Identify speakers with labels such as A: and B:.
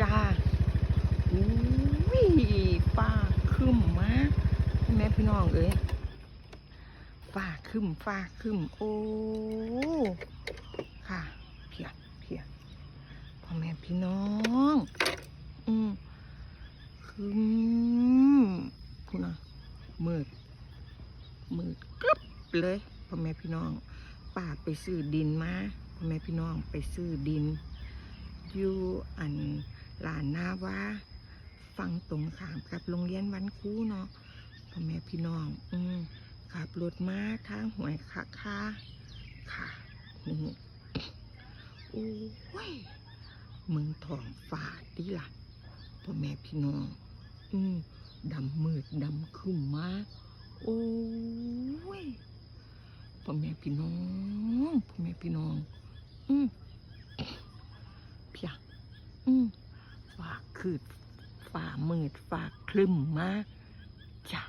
A: จ้าอุ้ยฟ้าคึ้มมาพ่อแม่พี่น้องเอ้ยฟ้าคึ้มฟ้าคึ้มโอ้ค่ะเพียเพียพ่อแม่พี่น้อง อืมคึ้มพูนะมืดมืดกรึบเลยพ่อแม่พี่น้องป้าไปซื้อดินมาพ่อแม่พี่น้องไปซื้อดินอยู่อัน หลานน้าว่าฟังตรงขามกับโรงเรียนวันครูเนาะพ่อแม่พี่น้อง อืมขับรถมาทางหวยค่ะค่ะค่ะนี่โอ้ยเมืองทองฟ้าดีล่ะพ่อแม่พี่น้อง อืมดำมืดดำขึ้นมาโอ้ยพ่อแม่พี่น้องพ่อแม่พี่น้อง อืมเพียอืม ฝากคืดฝ่ามืดฝากคลึมมากจ้ะ